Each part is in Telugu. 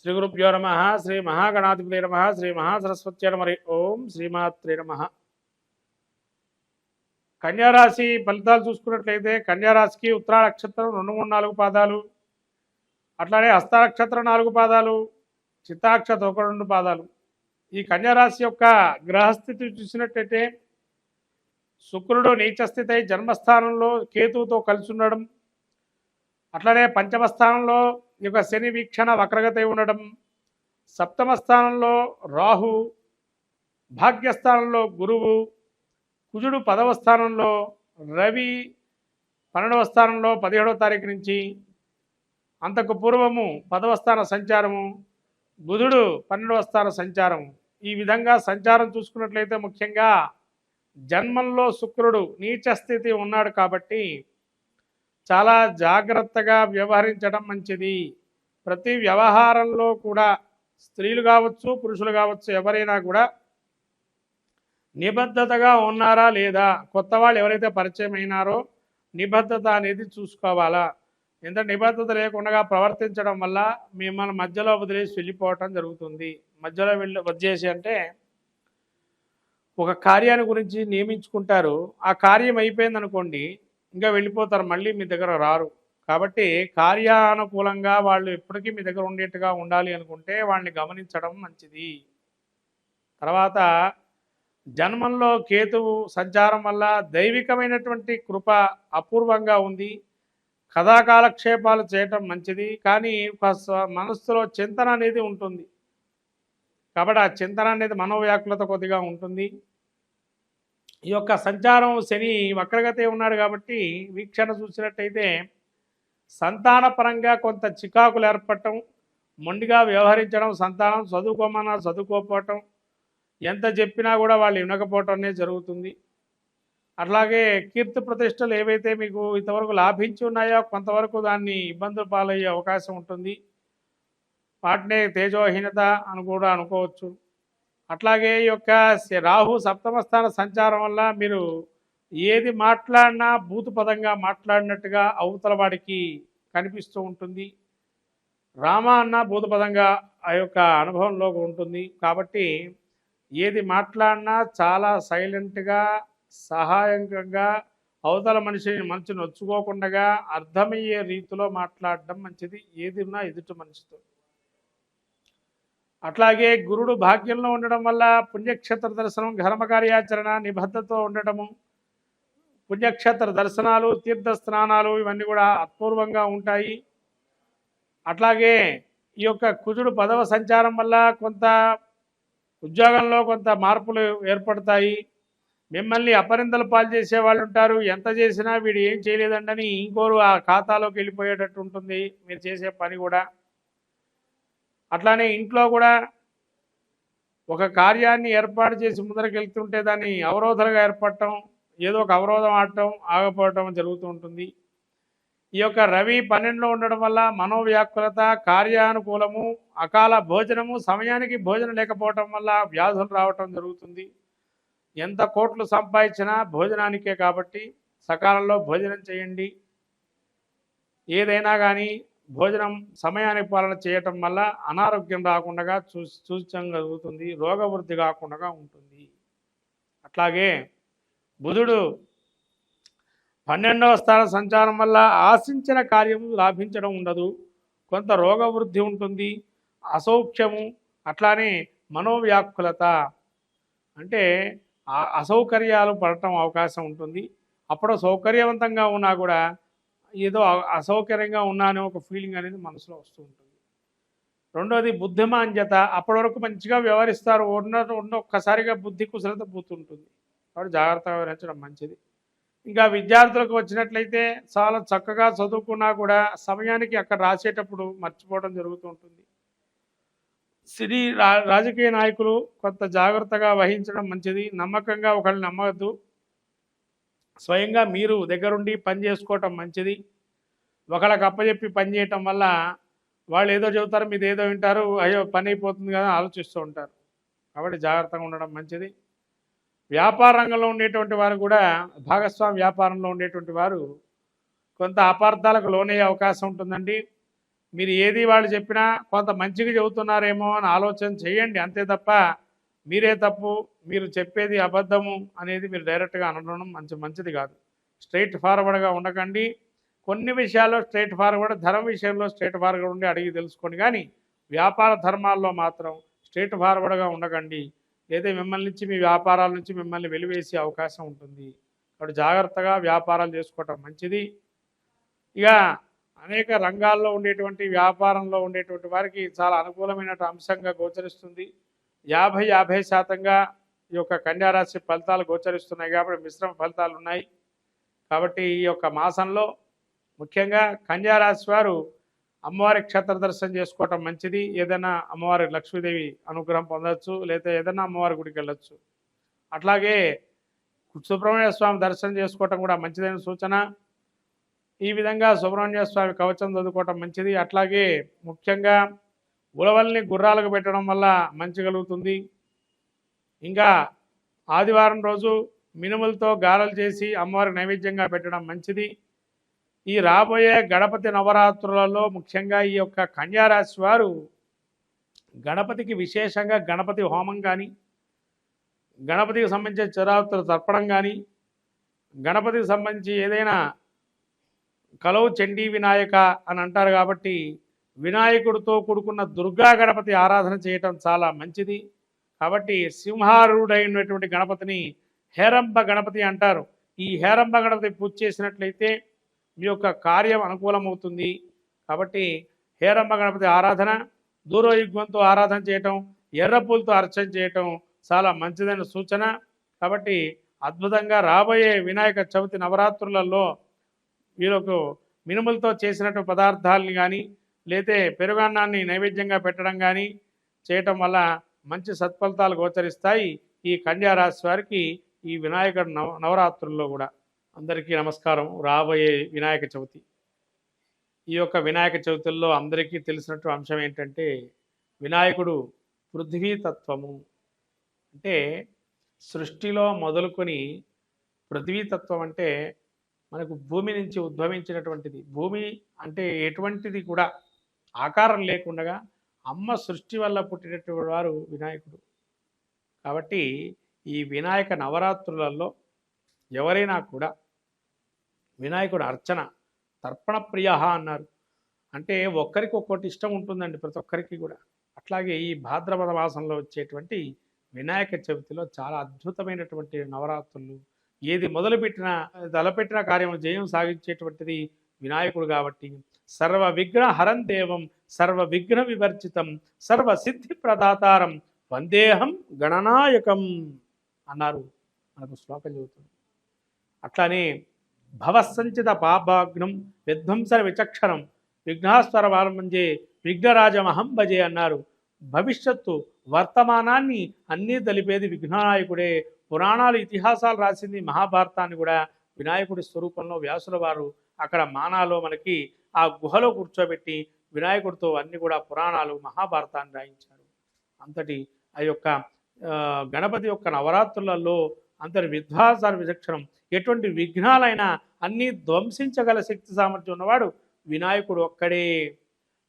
శ్రీ గురుభ్యో నమ శ్రీ మహాగణాధిపతి నమ శ్రీ మహాసరస్వత్య నమ ఓం శ్రీమాత్రే నమ. కన్యారాశి ఫలితాలు చూసుకున్నట్లయితే కన్యారాశికి ఉత్తరా నక్షత్రం రెండు మూడు నాలుగు పాదాలు అట్లానే హస్త నక్షత్రం నాలుగు పాదాలు చిత్తాక్షత్రం ఒక రెండు పాదాలు. ఈ కన్యారాశి యొక్క గ్రహస్థితి చూసినట్టయితే శుక్రుడు నీచస్థితి జన్మస్థానంలో కేతువుతో కలిసి ఉండడం అట్లనే పంచమ స్థానంలో యొక్క శని వీక్షణ వక్రగతి ఉండడం సప్తమ స్థానంలో రాహు భాగ్యస్థానంలో గురువు కుజుడు పదవ స్థానంలో రవి పన్నెండవ స్థానంలో పదిహేడవ తారీఖు నుంచి అంతకు పూర్వము పదవ స్థాన సంచారము బుధుడు పన్నెండవ స్థాన సంచారం ఈ విధంగా సంచారం చూసుకున్నట్లయితే ముఖ్యంగా జన్మంలో శుక్రుడు నీచ స్థితి ఉన్నాడు కాబట్టి చాలా జాగ్రత్తగా వ్యవహరించడం మంచిది. ప్రతి వ్యవహారంలో కూడా స్త్రీలు కావచ్చు పురుషులు కావచ్చు ఎవరైనా కూడా నిబద్ధతగా ఉన్నారా లేదా కొత్త వాళ్ళు ఎవరైతే పరిచయం అయినారో నిబద్ధత అనేది చూసుకోవాలా. ఎంత నిబద్ధత లేకుండా ప్రవర్తించడం వల్ల మిమ్మల్ని మధ్యలో వదిలేసి వెళ్ళిపోవటం జరుగుతుంది. మధ్యలో వెళ్ళి వచ్చేసి అంటే ఒక కార్యాన్ని గురించి నియమించుకుంటారు. ఆ కార్యం అయిపోయింది అనుకోండి ఇంకా వెళ్ళిపోతారు మళ్ళీ మీ దగ్గర రారు. కాబట్టి కార్యానుకూలంగా వాళ్ళు ఎప్పటికీ మీ దగ్గర ఉండేట్టుగా ఉండాలి అనుకుంటే వాళ్ళని గమనించడం మంచిది. తర్వాత జన్మంలో కేతువు సంచారం వల్ల దైవికమైనటువంటి కృప అపూర్వంగా ఉంది. కథాకాలక్షేపాలు చేయటం మంచిది కానీ మనస్సులో చింతన అనేది ఉంటుంది. కాబట్టి ఆ చింతన అనేది మనోవ్యాకులత కొద్దిగా ఉంటుంది. ఈ యొక్క సంచారం శని వక్రగతే ఉన్నాడు కాబట్టి వీక్షణ చూసినట్టయితే సంతానపరంగా కొంత చికాకులు ఏర్పడటం మొండిగా వ్యవహరించడం సంతానం చదువుకోమన్నా చదువుకోకపోవటం ఎంత చెప్పినా కూడా వాళ్ళు వినకపోవటం జరుగుతుంది. అట్లాగే కీర్తి ప్రతిష్టలు ఏవైతే మీకు ఇంతవరకు లాభించి ఉన్నాయో కొంతవరకు దాన్ని ఇబ్బందులు పాలయ్యే అవకాశం ఉంటుంది. వాటినే తేజోహీనత అని కూడా అనుకోవచ్చు. అట్లాగే ఈ యొక్క రాహు సప్తమ స్థాన సంచారం వల్ల మీరు ఏది మాట్లాడినా భూత పదంగా మాట్లాడినట్టుగా అవతల వాడికి కనిపిస్తూ ఉంటుంది. రామ అన్న భూతపదంగా ఆ యొక్క అనుభవంలో ఉంటుంది. కాబట్టి ఏది మాట్లాడినా చాలా సైలెంట్గా సహాయకంగా అవతల మనిషిని మనసు నొచ్చుకోకుండా అర్థమయ్యే రీతిలో మాట్లాడడం మంచిది. ఏది ఉన్నా ఎదుటి మనిషితో. అట్లాగే గురుడు భాగ్యంలో ఉండడం వల్ల పుణ్యక్షేత్ర దర్శనం ఘర్మ కార్యాచరణ నిబద్ధతో ఉండటము పుణ్యక్షేత్ర దర్శనాలు తీర్థ స్నానాలు ఇవన్నీ కూడా అపూర్వంగా ఉంటాయి. అట్లాగే ఈ యొక్క కుజుడు పదవ సంచారం వల్ల కొంత ఉద్యోగంలో కొంత మార్పులు ఏర్పడతాయి. మిమ్మల్ని అపరిందలు పాలు చేసే వాళ్ళు ఉంటారు. ఎంత చేసినా వీడు ఏం చేయలేదండని ఇంకోరు ఆ ఖాతాలోకి వెళ్ళిపోయేటట్టు ఉంటుంది. మీరు చేసే పని కూడా అట్లానే ఇంట్లో కూడా ఒక కార్యాన్ని ఏర్పాటు చేసి ముందరకెళ్తుంటే దాన్ని అవరోధాలుగా ఏర్పడటం ఏదో ఒక అవరోధం ఆడటం ఆగపోవటం జరుగుతూ ఉంటుంది. ఈ యొక్క రవి పన్నెండులో ఉండడం వల్ల మనోవ్యాకులత కార్యానుకూలము అకాల భోజనము సమయానికి భోజనం లేకపోవటం వల్ల వ్యాధులు రావటం జరుగుతుంది. ఎంత కోట్లు సంపాదించినా భోజనానికే కాబట్టి సకాలంలో భోజనం చేయండి. ఏదైనా కానీ భోజనం సమయానికి పాలన చేయటం వల్ల అనారోగ్యం రాకుండా చూ సూచన కలుగుతుంది రోగవృద్ధి కాకుండా ఉంటుంది. అట్లాగే బుధుడు పన్నెండవ స్థాన సంచారం వల్ల ఆశించిన కార్యం లాభించడం ఉండదు. కొంత రోగవృద్ధి ఉంటుంది అసౌఖ్యము అట్లానే మనోవ్యాకులత. అంటే అసౌకర్యాలు పడటం అవకాశం ఉంటుంది. అప్పుడు సౌకర్యవంతంగా ఉన్నా కూడా ఏదో అసౌకర్యంగా ఉన్నానే ఒక ఫీలింగ్ అనేది మనసులో వస్తూ ఉంటుంది. రెండోది బుద్ధిమాంద్యత. అప్పటి వరకు మంచిగా వ్యవహరిస్తారు. ఉన్న ఉన్న ఒక్కసారిగా బుద్ధి కుశలత పోతుంటుంది. కాబట్టి జాగ్రత్తగా వ్యవహరించడం మంచిది. ఇంకా విద్యార్థులకు వచ్చినట్లయితే చాలా చక్కగా చదువుకున్నా కూడా సమయానికి అక్కడ రాసేటప్పుడు మర్చిపోవడం జరుగుతూ ఉంటుంది. సిరి రా రాజకీయ నాయకులు కొంత జాగ్రత్తగా వహించడం మంచిది. నమ్మకంగా ఒకరిని నమ్మవద్దు. స్వయంగా మీరు దగ్గరుండి పని చేసుకోవటం మంచిది. ఒకళ్ళకి అప్పచెప్పి పని చేయటం వల్ల వాళ్ళు ఏదో చెబుతారు మీరు ఏదో వింటారు అయ్యో పని అయిపోతుంది కదా అని ఆలోచిస్తూ ఉంటారు. కాబట్టి జాగ్రత్తగా ఉండడం మంచిది. వ్యాపార రంగంలో ఉండేటువంటి వారు కూడా భాగస్వామి వ్యాపారంలో ఉండేటువంటి వారు కొంత అపార్థాలకు లోనయ్యే అవకాశం ఉంటుందండి. మీరు ఏది వాళ్ళు చెప్పినా కొంత మంచిగా చెబుతున్నారేమో అని ఆలోచన చేయండి. అంతే తప్ప మీరే తప్పు మీరు చెప్పేది అబద్ధము అనేది మీరు డైరెక్ట్గా అనడం మంచి మంచిది కాదు. స్ట్రైట్ ఫార్వర్డ్గా ఉండకండి. కొన్ని విషయాల్లో స్ట్రేట్ ఫార్వర్డ్ ధర్మ విషయంలో స్ట్రేట్ ఫార్వర్డ్ ఉండి అడిగి తెలుసుకోండి. కానీ వ్యాపార ధర్మాల్లో మాత్రం స్ట్రేట్ ఫార్వర్డ్గా ఉండకండి. లేదా మిమ్మల్ని నుంచి మీ వ్యాపారాల నుంచి మిమ్మల్ని వెలివేసే అవకాశం ఉంటుంది. కాబట్టి జాగ్రత్తగా వ్యాపారాలు చేసుకోవటం మంచిది. ఇక అనేక రంగాల్లో ఉండేటువంటి వ్యాపారంలో ఉండేటువంటి వారికి చాలా అనుకూలమైన అంశంగా గోచరిస్తుంది. యాభై యాభై శాతంగా ఈ యొక్క కన్యారాశి ఫలితాలు గోచరిస్తున్నాయి. కాబట్టి మిశ్రమ ఫలితాలు ఉన్నాయి. కాబట్టి ఈ యొక్క మాసంలో ముఖ్యంగా కన్యారాశి వారు అమ్మవారి క్షేత్ర దర్శనం చేసుకోవటం మంచిది. ఏదైనా అమ్మవారి లక్ష్మీదేవి అనుగ్రహం పొందవచ్చు లేదా ఏదైనా అమ్మవారి గుడికి వెళ్ళొచ్చు. అట్లాగే సుబ్రహ్మణ్య స్వామి దర్శనం చేసుకోవటం కూడా మంచిదైన సూచన. ఈ విధంగా సుబ్రహ్మణ్య స్వామి కవచం చదువుకోవటం మంచిది. అట్లాగే ముఖ్యంగా ఉలవల్ని గుర్రాలకు పెట్టడం వల్ల మంచి కలుగుతుంది. ఇంకా ఆదివారం రోజు మినుములతో గారెలు చేసి అమ్మవారికి నైవేద్యంగా పెట్టడం మంచిది. ఈ రాబోయే గణపతి నవరాత్రులలో ముఖ్యంగా ఈ యొక్క కన్యారాశి వారు గణపతికి విశేషంగా గణపతి హోమం కానీ గణపతికి సంబంధించిన చిరాతులు తర్పణం కానీ గణపతికి సంబంధించి ఏదైనా కలవు చండీ వినాయక అని అంటారు కాబట్టి వినాయకుడితో కూడుకున్న దుర్గా గణపతి ఆరాధన చేయటం చాలా మంచిది. కాబట్టి సింహారుడైనటువంటి గణపతిని హేరంబ గణపతి అంటారు. ఈ హేరంబ గణపతి పూజ చేసినట్లయితే మీ యొక్క కార్యం అనుకూలమవుతుంది. కాబట్టి హేరమ్మ గణపతి ఆరాధన దూరయుగ్మంతో ఆరాధన చేయటం ఎర్ర పూలతో అర్చన చేయటం చాలా మంచిదైన సూచన. కాబట్టి అద్భుతంగా రాబోయే వినాయక చవితి నవరాత్రులలో వీళ్ళకు మినుములతో చేసినట్టు పదార్థాలని కానీ లేతే పెరుగన్నాన్ని నైవేద్యంగా పెట్టడం కానీ చేయటం వల్ల మంచి సత్ఫలితాలు గోచరిస్తాయి ఈ కన్యారాశి వారికి ఈ వినాయకుడు నవ నవరాత్రుల్లో కూడా. అందరికీ నమస్కారం. రాబోయే వినాయక చవితి. ఈ యొక్క వినాయక చవితుల్లో అందరికీ తెలిసినట్టు అంశం ఏంటంటే వినాయకుడు పృథ్వీతత్వము. అంటే సృష్టిలో మొదలుకొని పృథ్వీతత్వం అంటే మనకు భూమి నుంచి ఉద్భవించినటువంటిది. భూమి అంటే ఎటువంటిది కూడా ఆకారం లేకుండా అమ్మ సృష్టి వల్ల పుట్టినటువంటి వారు వినాయకుడు. కాబట్టి ఈ వినాయక నవరాత్రులలో ఎవరైనా కూడా వినాయకుడు అర్చన తర్పణ ప్రియ అన్నారు. అంటే ఒక్కరికి ఒక్కటి ఇష్టం ఉంటుందండి ప్రతి ఒక్కరికి కూడా. అట్లాగే ఈ భాద్రపద మాసంలో వచ్చేటువంటి వినాయక చవితిలో చాలా అద్భుతమైనటువంటి నవరాత్రులు ఏది మొదలుపెట్టిన తలపెట్టిన కార్యం జయం సాగించేటువంటిది వినాయకుడు కాబట్టి సర్వ విఘ్న హరం దేవం సర్వ విఘ్న వివర్జితం సర్వ సిద్ధి ప్రదాతారం వందేహం గణనాయకం అన్నారు. మనకు శ్లోకం చెబుతుంది అట్లానే భవసంచిత పాపాగ్నం విధ్వంస విచక్షణం. విఘ్నాస్వర వారంభంజే విఘ్నరాజమహం భజే అన్నారు. భవిష్యత్తు వర్తమానాన్ని అన్నీ తెలిపేది విఘ్ననాయకుడే. పురాణాలు ఇతిహాసాలు రాసింది మహాభారతాన్ని కూడా వినాయకుడి స్వరూపంలో వ్యాసుల వారు. అక్కడ మానాలో మనకి ఆ గుహలో కూర్చోబెట్టి వినాయకుడితో అన్ని కూడా పురాణాలు మహాభారతాన్ని రాయించారు. అంతటి ఆ యొక్క గణపతి యొక్క నవరాత్రులలో అంతటి విధ్వాసాల విచక్షణం. ఎటువంటి విఘ్నాలైనా అన్నీ ధ్వంసించగల శక్తి సామర్థ్యం ఉన్నవాడు వినాయకుడు ఒక్కడే.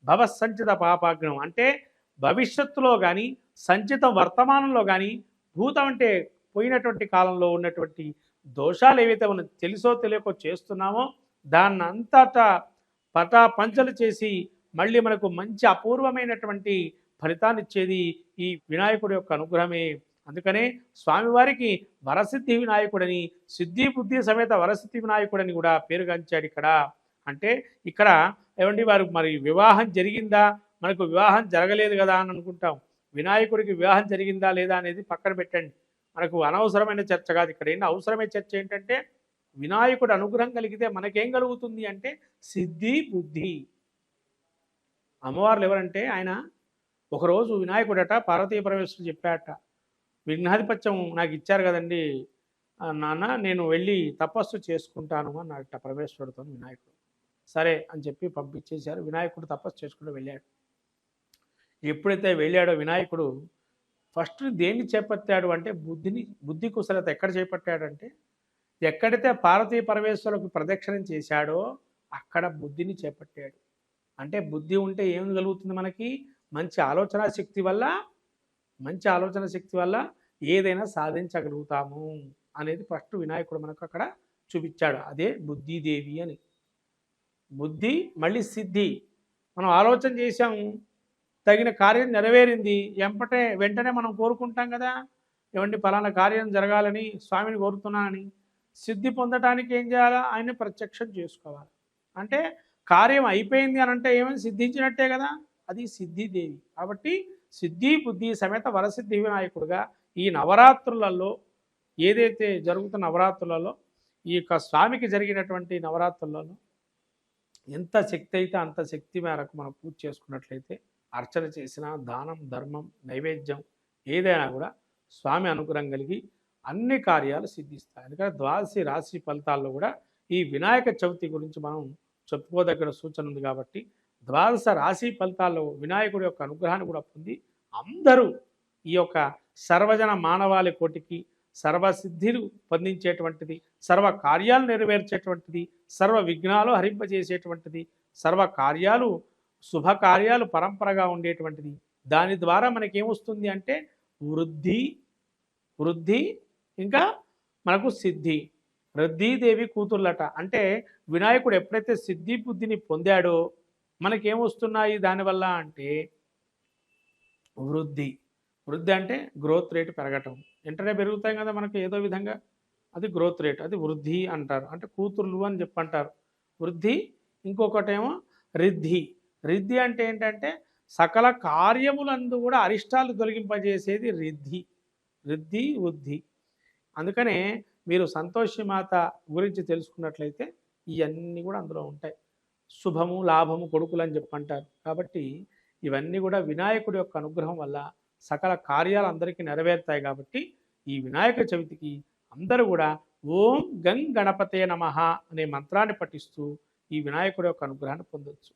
భవసంచిత పాపాగ్నం. అంటే భవిష్యత్తులో కానీ సంచితం వర్తమానంలో కానీ భూతం అంటే పోయినటువంటి కాలంలో ఉన్నటువంటి దోషాలు ఏవైతే మనం తెలుసో తెలియకో చేస్తున్నామో దాన్ని అంతటా పటా పంచలు చేసి మళ్ళీ మనకు మంచి అపూర్వమైనటువంటి ఫలితాన్నిచ్చేది ఈ వినాయకుడి యొక్క అనుగ్రహమే. అందుకనే స్వామివారికి వరసిద్ధి వినాయకుడని సిద్ధి బుద్ధి సమేత వరసిద్ధి వినాయకుడని కూడా పేరుగాంచాడు ఇక్కడ. అంటే ఇక్కడ ఏమండి వారు మరి వివాహం జరిగిందా? మనకు వివాహం జరగలేదు కదా అని అనుకుంటాం. వినాయకుడికి వివాహం జరిగిందా లేదా అనేది పక్కన పెట్టండి. మనకు అనవసరమైన చర్చ కాదు ఇక్కడ. ఏంటి? అవసరమైన చర్చ ఏంటంటే వినాయకుడు అనుగ్రహం కలిగితే మనకేం కలుగుతుంది అంటే సిద్ధి బుద్ధి. అమ్మవార్లు ఎవరంటే ఆయన ఒకరోజు వినాయకుడట పార్వతీ పరమేశ్వరుడు చెప్పాట విఘ్నాధిపత్యం నాకు ఇచ్చారు కదండి నాన్న నేను వెళ్ళి తపస్సు చేసుకుంటాను అన్నట పరమేశ్వరుడితో వినాయకుడు. సరే అని చెప్పి పంపించేశారు. వినాయకుడు తపస్సు చేసుకుంటూ వెళ్ళాడు. ఎప్పుడైతే వెళ్ళాడో వినాయకుడు ఫస్ట్ దేన్ని చేపట్టాడు అంటే బుద్ధిని బుద్ధి కుశలత ఎక్కడ చేపట్టాడంటే ఎక్కడైతే పార్వతీ పరమేశ్వరులకు ప్రదక్షిణం చేశాడో అక్కడ బుద్ధిని చేపట్టాడు. అంటే బుద్ధి ఉంటే ఏం కలుగుతుంది మనకి? మంచి ఆలోచన శక్తి వల్ల మంచి ఆలోచన శక్తి వల్ల ఏదైనా సాధించగలుగుతాము అనేది ఫస్ట్ వినాయకుడు మనకు అక్కడ చూపించాడు. అదే బుద్ధిదేవి అని. బుద్ధి మళ్ళీ సిద్ధి. మనం ఆలోచన చేశాము తగిన కార్యం నెరవేరింది ఎంపటే వెంటనే మనం కోరుకుంటాం కదా. ఏమండి ఫలానా కార్యం జరగాలని స్వామిని కోరుతున్నానని. సిద్ధి పొందటానికి ఏం చేయాలా? ఆయన్ని ప్రత్యక్షం చేసుకోవాలి. అంటే కార్యం అయిపోయింది అని అంటే ఏమైనా? సిద్ధించినట్టే కదా. అది సిద్ధిదేవి. కాబట్టి సిద్ధి బుద్ధి సమేత వరసిద్ధి వినాయకుడుగా ఈ నవరాత్రులలో ఏదైతే జరుగుతున్న నవరాత్రులలో ఈ యొక్క స్వామికి జరిగినటువంటి నవరాత్రులలో ఎంత శక్తి అయితే అంత శక్తి మేరకు మనం పూజ చేసుకున్నట్లయితే అర్చన చేసిన దానం ధర్మం నైవేద్యం ఏదైనా కూడా స్వామి అనుగ్రహం కలిగి అన్ని కార్యాలు సిద్ధిస్తాయి. ఎందుకంటే ద్వాదశి రాశి ఫలితాల్లో కూడా ఈ వినాయక చవితి గురించి మనం చెప్పుకోదగిన సూచన ఉంది కాబట్టి ద్వాదశ రాశి ఫలితాల్లో వినాయకుడి యొక్క అనుగ్రహాన్ని కూడా పొంది అందరూ ఈ యొక్క సర్వజన మానవాళి కోటికి సర్వసిద్ధిలు పొందించేటువంటిది సర్వ కార్యాలు నెరవేర్చేటువంటిది సర్వ విఘ్నాలు హరింపజేసేటువంటిది సర్వ కార్యాలు శుభకార్యాలు పరంపరగా ఉండేటువంటిది. దాని ద్వారా మనకేమొస్తుంది అంటే వృద్ధి వృద్ధి ఇంకా మనకు సిద్ధి. రద్దీదేవి కూతుర్లట అంటే వినాయకుడు ఎప్పుడైతే సిద్ధి బుద్ధిని పొందాడో మనకేమొస్తున్నాయి దానివల్ల అంటే వృద్ధి. వృద్ధి అంటే గ్రోత్ రేట్ పెరగటం. వెంటనే పెరుగుతాయి కదా మనకి ఏదో విధంగా. అది గ్రోత్ రేట్ అది వృద్ధి అంటారు. అంటే కూతుర్లు అని చెప్పంటారు. వృద్ధి ఇంకొకటేమో రిద్ధి. రిద్ధి అంటే ఏంటంటే సకల కార్యములందు కూడా అరిష్టాలు తొలగింపజేసేది రిద్ధి. రిద్ధి వృద్ధి. అందుకనే మీరు సంతోషి మాత గురించి తెలుసుకున్నట్లయితే ఇవన్నీ కూడా అందులో ఉంటాయి. శుభము లాభము కొడుకులు అని చెప్పంటారు. కాబట్టి ఇవన్నీ కూడా వినాయకుడి యొక్క అనుగ్రహం వల్ల సకల కార్యాలు అందరికీ నెరవేరుతాయి కాబట్టి ఈ వినాయక చవితికి అందరూ కూడా ఓం గంగ్ గణపతే నమః అనే మంత్రాన్ని పఠిస్తూ ఈ వినాయకుడి యొక్క అనుగ్రహాన్ని పొందొచ్చు.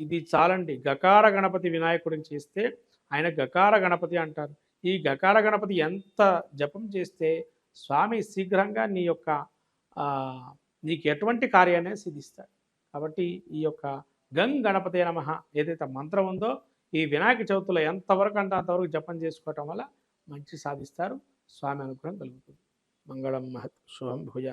ఇది చాలండి. గకార గణపతి వినాయకుడిని చేస్తే ఆయన గకార గణపతి అంటారు. ఈ గకార గణపతి ఎంత జపం చేస్తే స్వామి శీఘ్రంగా నీ యొక్క నీకు ఎటువంటి కార్యాన్ని సిద్ధిస్తాడు? కాబట్టి ఈ యొక్క గంగ్ గణపతి నమః ఏదైతే మంత్రం ఉందో ఈ వినాయక చవితిలో ఎంతవరకు అంటే అంతవరకు జపం చేసుకోవటం వల్ల మంచి సాధిస్తారు. స్వామి అనుగ్రహం కలుగుతుంది. మంగళం మహత్ శుభం భుజ